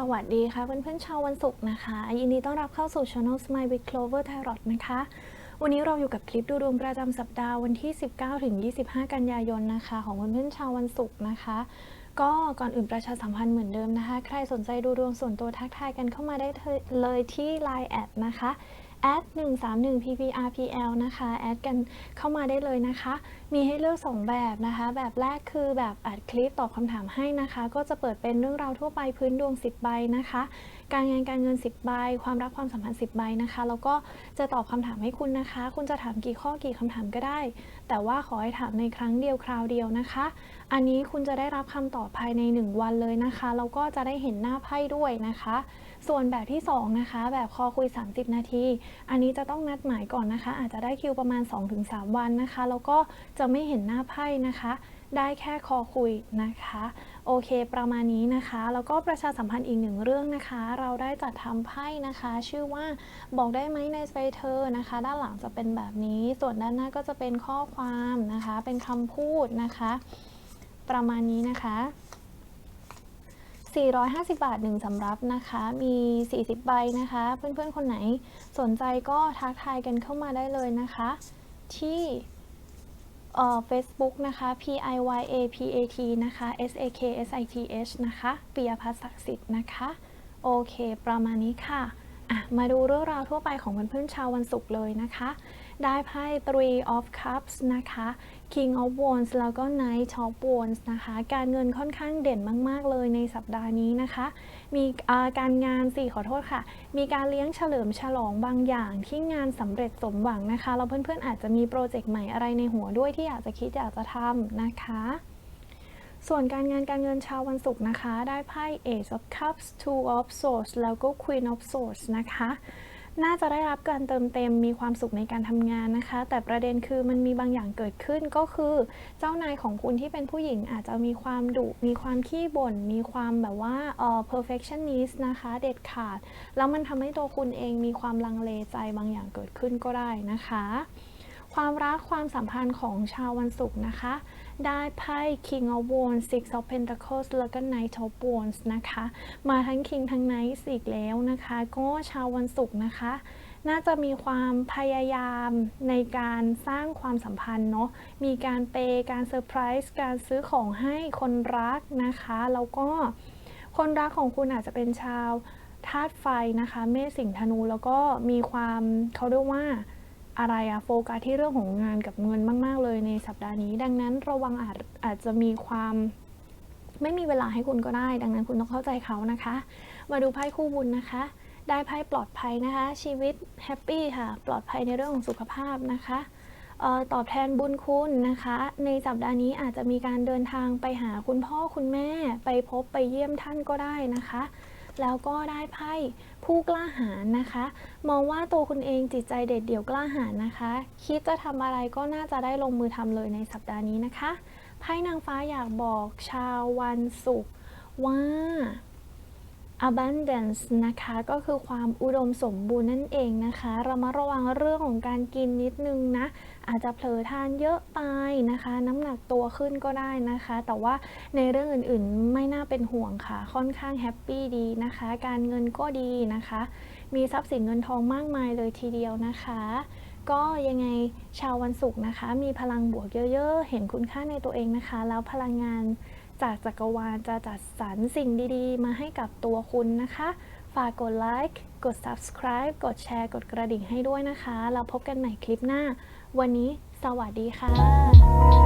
สวัสดีค่ะเพื่อนๆชาววันศุกร์นะคะ ยินดีต้อนรับเข้าสู่ Channel Smile with Clover Tarot นะคะ วันนี้เราอยู่กับคลิปดูดวงประจำสัปดาห์วันที่ 19ถึง25 กันยายนนะคะ ของเพื่อนๆชาววันศุกร์นะคะ ก็ก่อนอื่นประชาสัมพันธ์เหมือนเดิมนะคะ ใครสนใจดูดวงส่วนตัวทักทายกันเข้ามาได้เลยที่ Line แอดนะคะ แอด131 pprpl นะคะแอดกันเข้ามาได้เลยนะคะ มีให้เลือก 2 แบบนะคะ แบบแรกคือแบบอัดคลิปตอบคำถามให้นะคะ ก็จะเปิดเป็นเรื่องราวทั่วไปพื้นดวง 10 ใบนะคะ การงานการเงิน 10 ใบ ความรักความสัมพันธ์ 10 ใบนะคะ แล้วก็จะตอบคำถามให้คุณนะคะ คุณจะถามกี่ข้อกี่คำถามก็ได้ แต่ว่าขอให้ถามในครั้งเดียวคราวเดียวนะคะ อันนี้คุณจะได้รับคำตอบภายใน 1 วันเลยนะคะ แล้วก็จะได้เห็นหน้าไพ่ด้วยนะคะ ส่วนแบบที่ 2 นะคะ แบบคอคุย 30 นาที อันนี้จะต้องนัดหมายก่อนนะคะ อาจจะได้คิวประมาณ 2-3 วันนะคะ แล้วก็จะไม่เห็นหน้าไพ่นะคะ ได้แค่คอคุยนะคะ โอเค ประมาณนี้นะคะ แล้วก็ประชาสัมพันธ์อีกหนึ่งเรื่องนะคะ เราได้จัดทำไพ่นะคะ ชื่อว่าบอกได้ไหมในสเปเธอร์นะคะ ด้านหลังจะเป็นแบบนี้ ส่วนด้านหน้าก็จะเป็นข้อความนะคะ เป็นคำพูดนะคะ ประมาณนี้นะคะ450 บาท 1สำรับนะคะ มี 40 ใบนะคะ เพื่อนๆ คนไหนสนใจก็ทักทายกันเข้ามาได้เลยนะคะ ที่ เอ่อ Facebook นะคะ P I Y A P A T นะคะ S A K S I T H นะคะปิยพัฒน์ศักดิ์สิทธิ์นะคะ โอเค ประมาณนี้ค่ะ มาดูเรื่องราวทั่วไปของเพื่อนๆชาววันศุกร์เลยนะคะ ได้ไพ่ Three of Cups นะคะ King of Wands แล้วก็ Knight of Wands นะคะ การเงินค่อนข้างเด่นมาก ๆ เลยในสัปดาห์นี้นะคะ มีการงานสี่ขอโทษค่ะ มีการเลี้ยงเฉลิมฉลองบางอย่างที่งานสำเร็จสมหวังนะคะแล้วเพื่อนๆอาจจะมีโปรเจกต์ใหม่อะไรในหัวด้วยที่อยากจะคิดอยากจะทำนะคะ ส่วนการงานการเงินชาววันศุกร์นะคะ ได้ไพ่ Ace of Cups Two of Swords แล้วก็ Queen of Swords นะคะ น่าจะได้รับการเติมเต็มมีความสุขในการทำงานนะคะ แต่ประเด็นคือมันมีบางอย่างเกิดขึ้นก็คือ เจ้านายของคุณที่เป็นผู้หญิงอาจจะมีความดุมีความขี้บ่น มีความแบบว่าเอ่อ perfectionist นะคะ เด็ดขาด แล้วมันทำให้ตัวคุณเองมีความลังเลใจบางอย่างเกิดขึ้นก็ได้นะคะ ความรักความสัมพันธ์ของชาววันศุกร์นะคะ ได้ไพ่ King of Wands Six of Pentacles แล้วก็ Knight of Wands นะคะ มาทั้ง King ทั้ง Knight อีกแล้วนะคะ ก็ชาววันศุกร์นะคะ น่าจะมีความพยายามในการสร้างความสัมพันธ์เนาะ มีการเปการเซอร์ไพรส์การซื้อของให้คนรักนะคะ แล้วก็คนรักของคุณอาจจะเป็นชาวธาตุไฟนะคะ เมษสิงห์ธนูแล้วก็มีความเขาเรียกว่า อะไรอะโฟกัสที่เรื่องของงานกับเงินมาก ๆ เลยในสัปดาห์นี้ ดังนั้นระวังอาจอาจจะมีความไม่มีเวลาให้คุณก็ได้ ดังนั้นคุณต้องเข้าใจเขานะคะ มาดูไพ่คู่บุญนะคะ ได้ไพ่ปลอดภัยนะคะ ชีวิตแฮปปี้ค่ะ ปลอดภัยในเรื่องของสุขภาพนะคะออตอบแทนบุญคุณนะคะ ในสัปดาห์นี้อาจจะมีการเดินทางไปหาคุณพ่อคุณแม่ ไปพบไปเยี่ยมท่านก็ได้นะคะ แล้วก็ได้ไพ่ผู้กล้าหาญนะคะ มองว่าตัวคุณเองจิตใจเด็ดเดี่ยวกล้าหาญนะคะ คิดจะทำอะไรก็น่าจะได้ลงมือทำเลยในสัปดาห์นี้นะคะไพ่นางฟ้าอยากบอกชาววันศุกร์ว่า abundance นะคะก็คือความอุดมสมบูรณ์นั่นเองนะคะเรามาระวังเรื่องของการกินนิดนึงนะ อาจจะเผลอทานเยอะไปนะคะ น้ำหนักตัวขึ้นก็ได้นะคะ แต่ว่าในเรื่องอื่นๆไม่น่าเป็นห่วงค่ะ ค่อนข้างแฮปปี้ดีนะคะ การเงินก็ดีนะคะ มีทรัพย์สินเงินทองมากมายเลยทีเดียวนะคะก็ยังไงชาววันศุกร์นะคะ มีพลังบวกเยอะ ๆ เห็นคุณค่าในตัวเองนะคะ แล้วพลังงาน จากจักรวาลจะจัดสรรสิ่งดีๆ มาให้กับตัวคุณนะคะ ฝากกดไลค์ กด subscribe กดแชร์ กดกระดิ่งให้ด้วยนะคะ เราพบกันใหม่คลิปหน้า วันนี้สวัสดีค่ะ